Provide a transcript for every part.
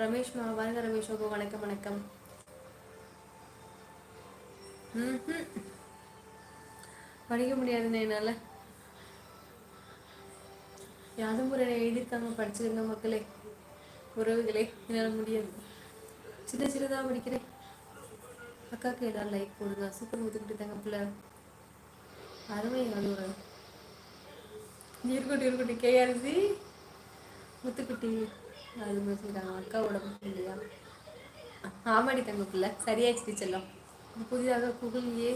ரமேஷ் மா வாருங்க ரமேஷ் ஓகோ வணக்கம் வணக்கம். படிக்க முடியாதுண்ணே என்னால். யாரும் ஒரு எழுதியிருக்காங்க படிச்சிருந்த மக்களே உறவுகளே என்னால் முடியாது. சின்ன சின்னதாக படிக்கிறேன். அக்காவுக்கு ஏதாவது லைக் போடுங்க சூப்பர் முத்துக்கிட்டு தாங்க பிள்ளை. அருமை நல்லூர் நீர்குட்டி இருக்கட்டும் கேஆர்சி முத்துக்குட்டி அது மாதிரி சொல்கிறாங்க அக்காவோட இல்லையா ஆமாடி தங்க பிள்ளை. சரியாயிடுச்சு செல்லம். புதிதாக கூகுள்லேயே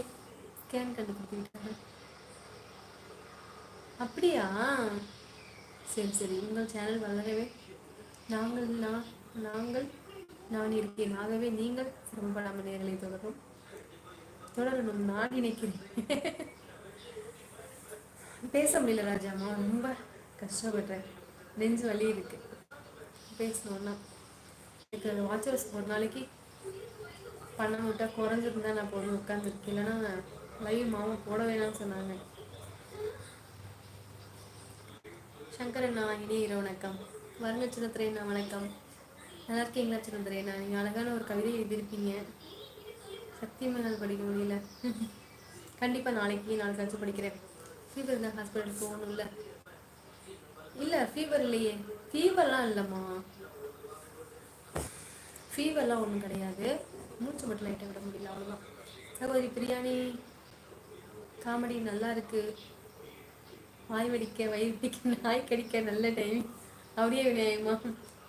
ஸ்கேன் கண்டுபிடிக்கிட்டாங்க அப்படியா? சரி சரி. உங்கள் சேனல் வளரவே நாங்கள் நான் நாங்கள் நான் இருக்கேன் ஆகவே நீங்கள் சிரமப்படாமல் நேர்களை தொடரும். தொடரணும். நான் நினைக்கிறேன் பேச முடியல ராஜாமா ரொம்ப கஷ்டப்படுறேன் நெஞ்சு வலி இருக்கு. பேசணும்னா. எனக்கு வாட்சர்ஸ் ஒரு நாளைக்கு பண்ண விட்டா குறைஞ்சிருந்தா நான் போடணும் உட்காந்துருக்கேன் இல்லைன்னா லைவ் மாமா போட வேணாம்னு சொன்னாங்க. சங்கரண்ணா இனி இரவு வணக்கம். வருங்க சின்னத்திரையண்ணா வணக்கம். நல்லா இருக்கீங்களா சின்னத்திரையண்ணா நீங்கள் அழகான ஒரு கவிதை எழுதியிருப்பீங்க சத்தியமாக படிக்க முடியல. கண்டிப்பாக நாளைக்கு நாளைக்கு கழிச்சு படிக்கிறேன். ஃபீவர் தான் ஹாஸ்பிட்டல் போகணும் இல்லை ஃபீவர் இல்லையே. ஃபீவர்லாம் இல்லைம்மா. ஃபீவர்லாம் ஒன்றும் கிடையாது. மூச்சு மட்டும் லைட்டாக விட முடியல அவ்வளோதான் சகோதரி பிரியாணி காமெடி நல்லா இருக்கு. வாய் வடிக்க வயிறு பிடிக்க நாய் கடிக்க நல்ல டைம் அப்படியே விநாயகமா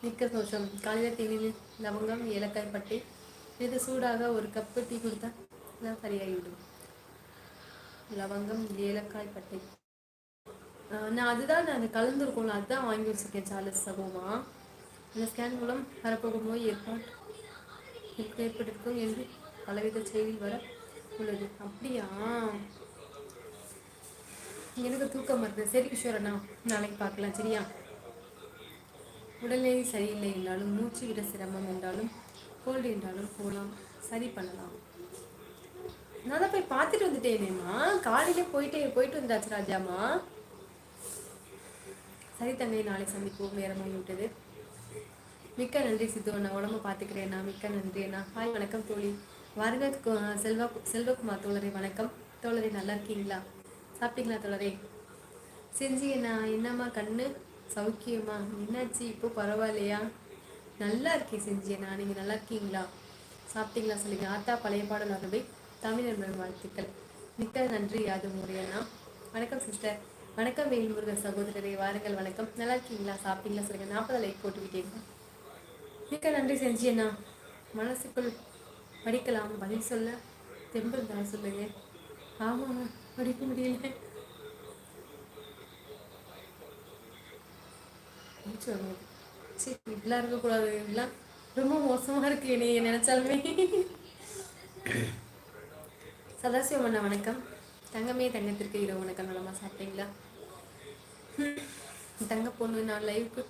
மிக்க சோஷம் காலையில் தேநீர் லவங்கம் ஏலக்காய் பட்டை. இது சூடாக ஒரு கப்பு டீ கொடுத்தா சரியாகிவிடும். லவங்கம் ஏலக்காய் பட்டை. நான் அதுதான் நான் கலந்துருக்கோம்ல அதுதான் வாங்கி வச்சுருக்கேன் சார்லஸ் சகோமா. இந்த ஸ்கேன் மூலம் வரப்போகும் நோய் ஏற்பாடு ஏற்பட்டிருக்கும் என்று பலவித செய்தி வர உள்ளது. அப்படியா? எனக்கு தூக்கம் வருது. சரி கிஷோர் அண்ணா நாளைக்கு பார்க்கலாம் சரியா? உடல்நிலை சரியில்லை என்றாலும் மூச்சு விட சிரமம் என்றாலும் கோல்டு என்றாலும் போகலாம் சரி பண்ணலாம். நான் தான் போய் பார்த்துட்டு வந்துட்டேனேம்மா. காலையில போயிட்டே போயிட்டு வந்தாச்சு ராஜாமா சரி தங்கை நாளை சந்திப்போம் நேரமாகி விட்டது மிக்க நன்றி சித்து அண்ணா. உடம்ப பார்த்துக்கிறேண்ணா மிக்க நன்றி அண்ணா. ஹாய் வணக்கம் தோழி. வாருங்க செல்வா செல்வகுமார் தோழரே வணக்கம். தோழரே நல்லா இருக்கீங்களா? சாப்பிட்டீங்களா தோழரே? செஞ்சு நான் என்னம்மா கண்ணு? சௌக்கியமா? என்னாச்சு? இப்போ பரவாயில்லையா? நல்லா இருக்கேன் செஞ்சியண்ணா நீங்கள் நல்லா இருக்கீங்களா? சாப்பிட்டீங்களா சொல்லுங்க. ஆத்தா பழைய பாடல் ஆகவே தமிழ் வாழ்த்துக்கள். மிக்க நன்றி அது முறையண்ணா வணக்கம் சிஸ்டர். வணக்கம் வேல்முருகன் சகோதரரே வாருங்கள் வணக்கம். நல்லா இருக்கீங்களா சாப்பிட்டீங்களா? சொல்லுங்கள் நாற்பது லைக் போட்டு விட்டீங்க மிக்க நன்றி செஞ்சியண்ணா மனசுக்குள் படிக்கலாம். பதில் சொல்ல தெம்பு இருந்தா சொல்லுங்க. ஆமாம் படிக்க முடியல. சரி இப்படிலாம் இருக்கக்கூடாது. இப்படிலாம் ரொம்ப மோசமாக இருக்கு. நீ நினச்சாலுமே. சதாசிவம் அண்ணா வணக்கம். தங்கமே தங்கத்திற்கு இரவு வணக்கம் நலமாக சாப்பிட்டீங்களா? தங்க பொண்ணு நான் லைவுக்கு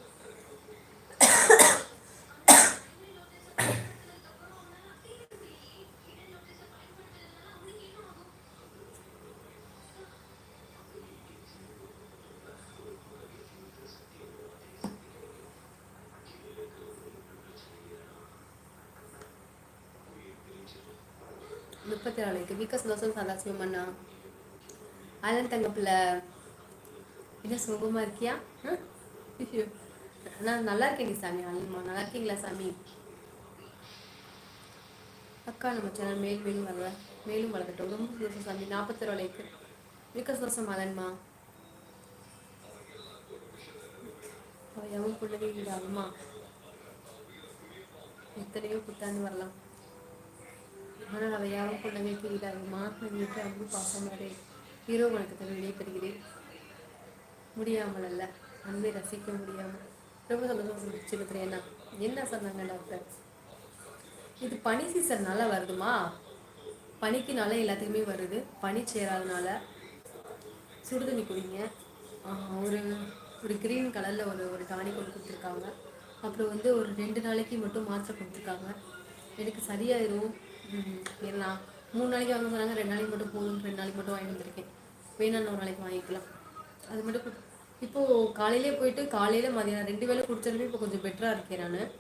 முப்பத்தி நாலுக்கு மிக்க தோசை சதாசிவம் அண்ணா. அதெல்லாம் தங்கப்பில் என்ன சுகமாக இருக்கியா? நான் நல்லா இருக்கேன் சாமி. அண்ணம்மா நல்லா இருக்கீங்களா சாமி? அக்கா நம்ம சேனல் மேல் மேலும் வளர மேலும் வளர்க்கட்டும் ரொம்ப சந்தோஷம் சாமி. நாற்பத்தி ரூபாய்க்கு மிக்க சந்தோஷம் மதன்மா எவன் பிள்ளைங்க இல்லாமமா எத்தனையோ புத்தாண்டு வரலாம். ஆனால் அவை யாரும் குழந்தைக்கு ஈடாகுமா என்று அன்பு பாசமாரே ஹீரோ வணக்கத்தில் விடைபெறுகிறேன் முடியாமல் அல்ல அன்பை ரசிக்க முடியாமல். ரொம்ப சந்தோஷம் சின்னத்திரையண்ணா என்ன சொன்னாங்க டாக்டர்? இது பனி சீசன்னால வருதுமா? பனிக்குனால எல்லாத்துக்குமே வருது. பனி சேராதனால சுடுதண்ணி குடிங்க. ஒரு ஒரு க்ரீன் கலரில் ஒரு ஒரு டானிக் ஒன்று கொடுத்துருக்காங்க. அப்புறம் வந்து ஒரு ரெண்டு நாளைக்கு மட்டும் மாத்திரை கொடுத்துருக்காங்க. எனக்கு சரியாயிரும். ம், மூணு நாளைக்கு வாங்க சொன்னாங்க ரெண்டு நாளைக்கு மட்டும் போதும் ரெண்டு நாளைக்கு மட்டும் வாங்கி வந்திருக்கேன். வேணாம் ஒரு நாளைக்கு வாங்கிக்கலாம். அது மட்டும் இப்போது இப்போ காலையிலே போயிட்டு காலையில மதியானம் ரெண்டு வேளை குடிச்சாலுமே இப்போ கொஞ்சம் பெட்டராக இருக்கேன் நான்.